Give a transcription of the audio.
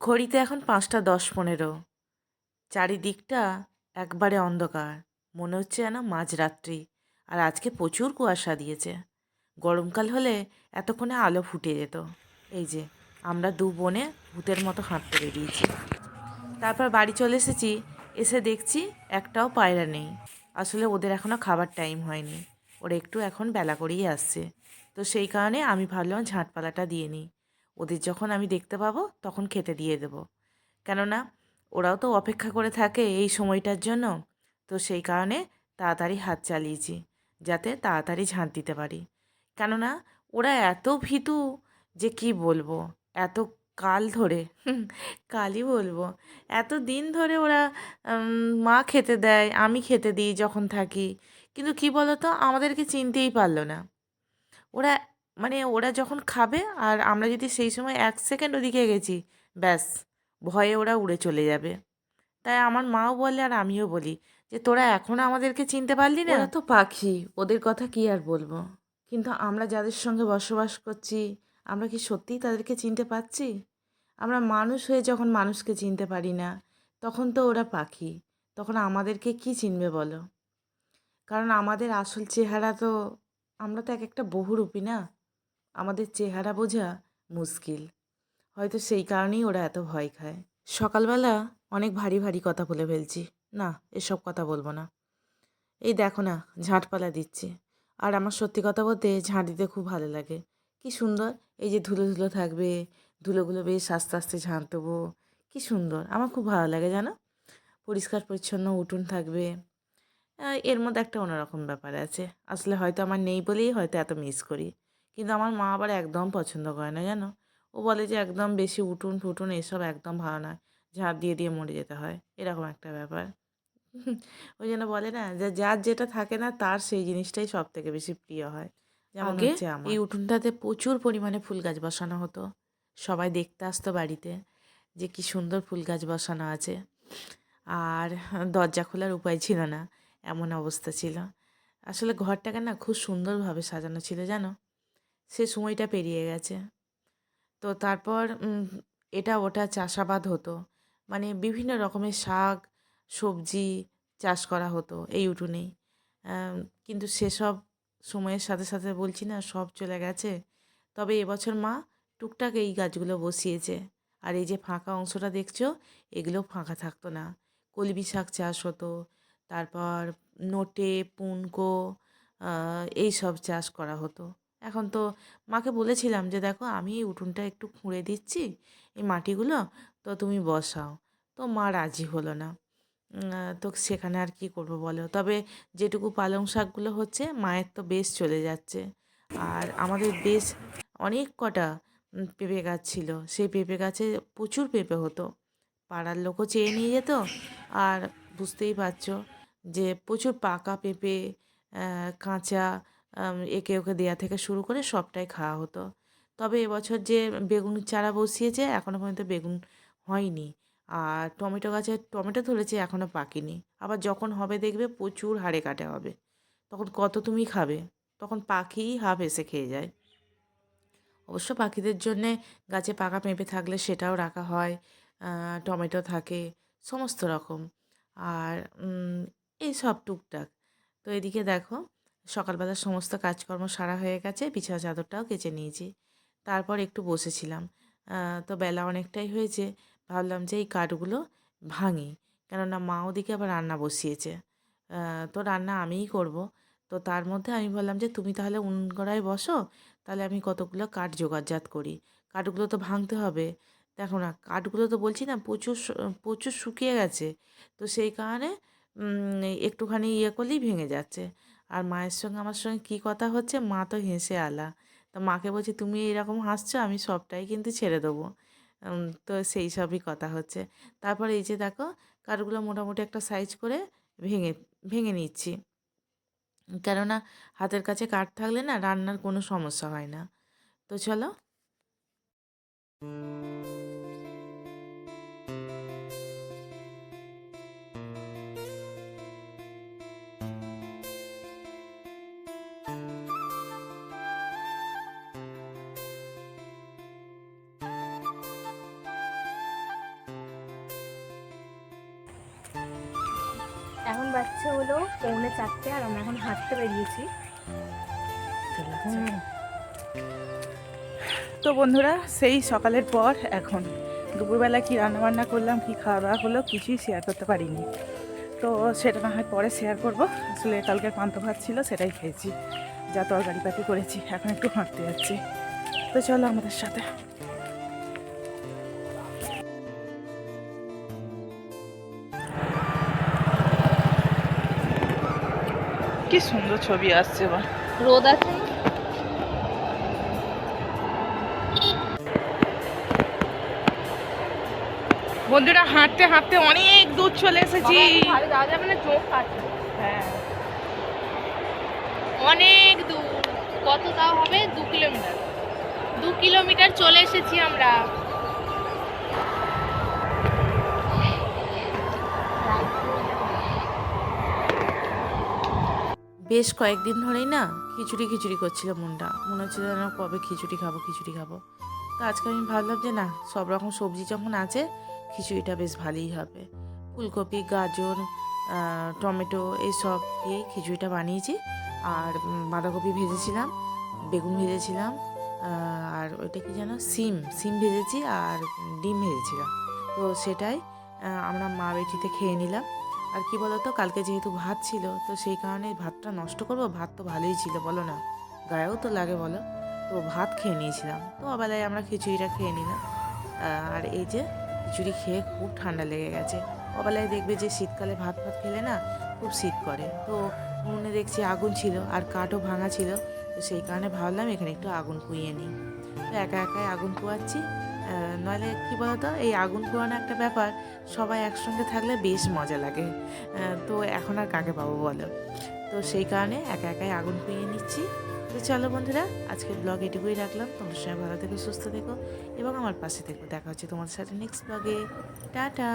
ঘড়িতে এখন পাঁচটা দশ পনেরো। চারিদিকটা একবারে অন্ধকার। মনে হচ্ছে যেন মাঝরাত্রি। আর আজকে প্রচুর কুয়াশা দিয়েছে। গরমকাল হলে এতক্ষণে আলো ফুটে যেত। এই যে, আমরা দু বোনে ভূতের মতো হাঁটতে বেরিয়েছি। তারপর বাড়ি চলে এসেছি। এসে দেখছি একটাও পায়রা নেই। আসলে ওদের এখনও খাবার টাইম হয়নি। ওরা একটু এখন বেলা করেই আসছে। তো সেই কারণে আমি ভাবলাম ঝাঁটপালাটা দিয়ে নিই। ওদের যখন আমি দেখতে পাবো, তখন খেতে দিয়ে দেব। কেননা, ওরাও তো অপেক্ষা করে থাকে এই সময়টার জন্য, তো সেই কারণে তাড়াতাড়ি হাত চালিয়েছি, যাতে তাড়াতাড়ি ঝাঁট দিতে পারি। কেননা, ওরা এত ভীতু যে কি বলব, এত কাল ধরে কালই বলব, এত দিন ধরে ওরা মা খেতে দেয়, আমি খেতে দিই যখন থাকি, কিন্তু কি বলতো, আমাদেরকে চিনতেই পারল না। ওরা মানে ওরা যখন খাবে আর আমরা যদি সেই সময় এক সেকেন্ড ওদিকে গেছি, ব্যাস, ভয়ে ওরা উড়ে চলে যাবে। তাই আমার মাও বলে আর আমিও বলি যে, তোরা এখনও আমাদেরকে চিনতে পারলি না? ওরা তো পাখি, ওদের কথা কি আর বলব? কিন্তু আমরা যাদের সঙ্গে বসবাস করছি, আমরা কি সত্যিই তাদেরকে চিনতে পারছি? আমরা মানুষ হয়ে যখন মানুষকে চিনতে পারি না, তখন তো ওরা পাখি, তখন আমাদেরকে কি চিনবে বলো? কারণ আমাদের আসল চেহারা তো, আমরা তো এক একটা বহুরূপী না? আমাদের চেহারা বোঝা মুশকিল। হয়তো সেই কারণেই ওরা এত ভয় খায়। সকালবেলা অনেক ভারী ভারী কথা বলে ফেলছি। না, এসব কথা বলব না। এই দেখো না, ঝাঁটপালা দিচ্ছে। আর আমার সত্যি কথা বলতে ঝাঁট দিতে খুব ভালো লাগে। কি সুন্দর, এই যে ধুলো ধুলো থাকবে, ধুলোগুলো বেশ আস্তে আস্তে ঝাঁট দেবো কি সুন্দর, আমার খুব ভালো লাগে, জানো? পরিষ্কার পরিচ্ছন্ন উঠোন থাকবে। এর মধ্যে একটা অন্যরকম ব্যাপার আছে। আসলে হয়তো আমার নেই বলেই হয়তো এত মিস করি। কিন্তু আমার মা আবার একদম পছন্দ করে না জানো? ও বলে যে একদম বেশি উঠুন ফুটুন এসব একদম ভালো নয় ঝাঁপ দিয়ে দিয়ে মরে যেতে হয় এরকম একটা ব্যাপার। ওই জন্য বলে না যে যার যেটা থাকে না তার সেই জিনিসটাই সব থেকে বেশি প্রিয় হয়। যেমন আগে হচ্ছে আমার। এই উঠোনটাতে প্রচুর পরিমাণে ফুল গাছ বসানো হতো সবাই দেখতে আসতো বাড়িতে যে কি সুন্দর ফুল গাছ বসানো আছে। আর দরজা খোলার উপায় ছিল না এমন অবস্থা ছিল। আসলে ঘরটাকে না খুব সুন্দরভাবে সাজানো ছিল জানো? সে সময়টা পেরিয়ে গেছে। তো তারপর এটা ওটা চাষাবাদ হতো। মানে বিভিন্ন রকমের শাক সবজি চাষ করা হতো এই উঠোনেই। কিন্তু সেসব সময়ের সাথে সাথে বলছি না সব চলে গেছে। তবে এবছর মা টুকটাক এই গাছগুলো বসিয়েছে। আর এই যে ফাঁকা অংশটা দেখছ এগুলো ফাঁকা থাকতো না। কলমি শাক চাষ হতো। তারপর নোটে পুনকো আহ, এই সব চাষ করা হতো। এখন তো মাকে বলেছিলাম যে, দেখো, আমি এই উঠোনটা একটু খুঁড়ে দিচ্ছি, এই মাটিগুলো, তো তুমি বসাও। তো মা রাজি হলো না। তো সেখানে আর কি করব বলো? তবে যেটুকু পালং শাকগুলো হচ্ছে, মায়ের তো বেশ চলে যাচ্ছে। আর আমাদের বেশ অনেক কটা পেঁপে গাছ ছিল। সেই পেঁপে গাছে প্রচুর পেঁপে হতো। পাড়ার লোকও চেয়ে নিয়ে যেত। আর বুঝতেই পারছ যে, প্রচুর পাকা পেঁপে কাঁচা একে ওকে দেয়া থেকে শুরু করে সবটাই খাওয়া হতো। তবে এবছর যে বেগুন চারা বসিয়েছে এখনও পর্যন্ত বেগুন হয়নি। আর টমেটো গাছে টমেটো ধরেছে এখনও পাকেনি। আবার যখন হবে দেখবে প্রচুর হাড়ে কাটে হবে। তখন কত তুমি খাবে? তখন পাখিই হাফ এসে খেয়ে যায়। অবশ্য পাখিদের জন্যে গাছে পাকা পেঁপে থাকলে সেটাও রাখা হয় টমেটো থাকে, সমস্ত রকম। আর এই সব টুকটাক। তো এদিকে দেখো সকালবেলা সমস্ত কাজকর্ম সারা হয়ে গেছে, বিছানা চাদরটাও কেচে নিয়েছি। তারপর একটু বসেছিলাম। তো বেলা অনেকটাই হয়েছে, ভাবলাম যে এই কাঠগুলো ভাঙি। কেননা মা ওদিকে আবার রান্না বসিয়েছে। তো রান্না আমিই করব। তো তার মধ্যে আমি বললাম যে, তুমি তাহলে উনুন গড়ায় বসো, তাহলে আমি কতগুলো কাঠ জোগাড়জাত করি। কাঠগুলো তো ভাঙতে হবে। দেখো না, কাঠগুলো তো বলছি না, প্রচুর প্রচুর শুকিয়ে গেছে। তো সেই কারণে একটুখানি ইয়ে করলেই ভেঙে যাচ্ছে। আর মায়ের সঙ্গে আমার সঙ্গে কী কথা হচ্ছে? মা তো হেসে আলা। তো মাকে বলছি, তুমি এরকম হাসছো, আমি সবটাই কিন্তু ছেড়ে দেবো। তো সেই সবই কথা হচ্ছে। তারপর এই যে দেখো কাঠগুলো মোটামুটি একটা সাইজ করে ভেঙে ভেঙে নিচ্ছি। কেননা হাতের কাছে কাঠ থাকলে না রান্নার কোনো সমস্যা হয় না। তো চলো। বাচ্চা হলো পৌনে চারটে আর আমরা এখন হাঁটতে বেরিয়েছি। তো বন্ধুরা, সেই সকালের পর এখন দুপুরবেলা কি রান্নাবান্না করলাম, কি খাওয়া দাওয়া হলো কিছুই শেয়ার করতে পারিনি। তো সেটা না হয় পরে শেয়ার করব। আসলে কালকে পান্ত ভাত ছিল, সেটাই খেয়েছি। যা তরকারি পাতি করেছি, এখন একটু হাঁটতে যাচ্ছি। তো চলো আমাদের সাথে। কি সুন্দর ছবি আসছে বা রোদ আছে? বন্ধুরা হাঁটতে হাঁটতে অনেক দূর চলে এসেছি। ভালো যাবে না চোখ কাটছে। হ্যাঁ। অনেক দূর। কত তাও হবে? দু কিলোমিটার। দু কিলোমিটার চলে এসেছি আমরা। বেশ কয়েকদিন ধরেই না খিচুড়ি খিচুড়ি করছিল মনটা। মনে হচ্ছিল যেন কবে খিচুড়ি খাব খিচুড়ি খাব। তো আজকে আমি ভাবলাম যে না, সব রকম সবজি যখন আছে, খিচুড়িটা বেশ ভালোই হবে। ফুলকপি, গাজর টমেটো এইসব দিয়ে খিচুড়িটা বানিয়েছি। আর বাঁধাকপি ভেজেছিলাম, বেগুন ভেজেছিলাম আর ওইটা কি যেন, সিম সিম ভেজেছি আর ডিম ভেজেছিলাম। তো সেটাই আমরা মা বেটিতে খেয়ে নিলাম। আর কি বলতো কালকে যেহেতু ভাত ছিল তো সেই কারণে ভাতটা নষ্ট করব ভাত তো ভালোই ছিল বলো না। গায়েও তো লাগে বলো। তো ভাত খেয়ে নিয়েছিলাম। তো অবেলায় আমরা খিচুড়িটা খেয়ে নিলাম। আর এই যে খিচুড়ি খেয়ে খুব ঠান্ডা লেগে গেছে। অবেলায় দেখবে যে শীতকালে ভাত ভাত খেলে না খুব শীত করে। তো উনুনে দেখছি আগুন ছিল আর কাঠও ভাঙা ছিল। তো সেই কারণে ভাবলাম এখানে একটু আগুন পুইয়ে নিই। তো একা একাই আগুন পোয়াচ্ছি আহ, নইলে কী বলতো, এই আগুন পোড়ানো একটা ব্যাপার, সবাই একসঙ্গে থাকলে বেশ মজা লাগে। তো এখন আর কাকে পাবো বলো? তো সেই কারণে একা একাই আগুন পুড়িয়ে নিচ্ছি। তো চলো বন্ধুরা, আজকের ব্লগ এটুকুই রাখলাম। তোমার সঙ্গে ভালো থেকো, সুস্থ থেকো, এবং আমার পাশে থেকো। দেখা হচ্ছে তোমাদের সাথে নেক্সট ব্লগে টাটা!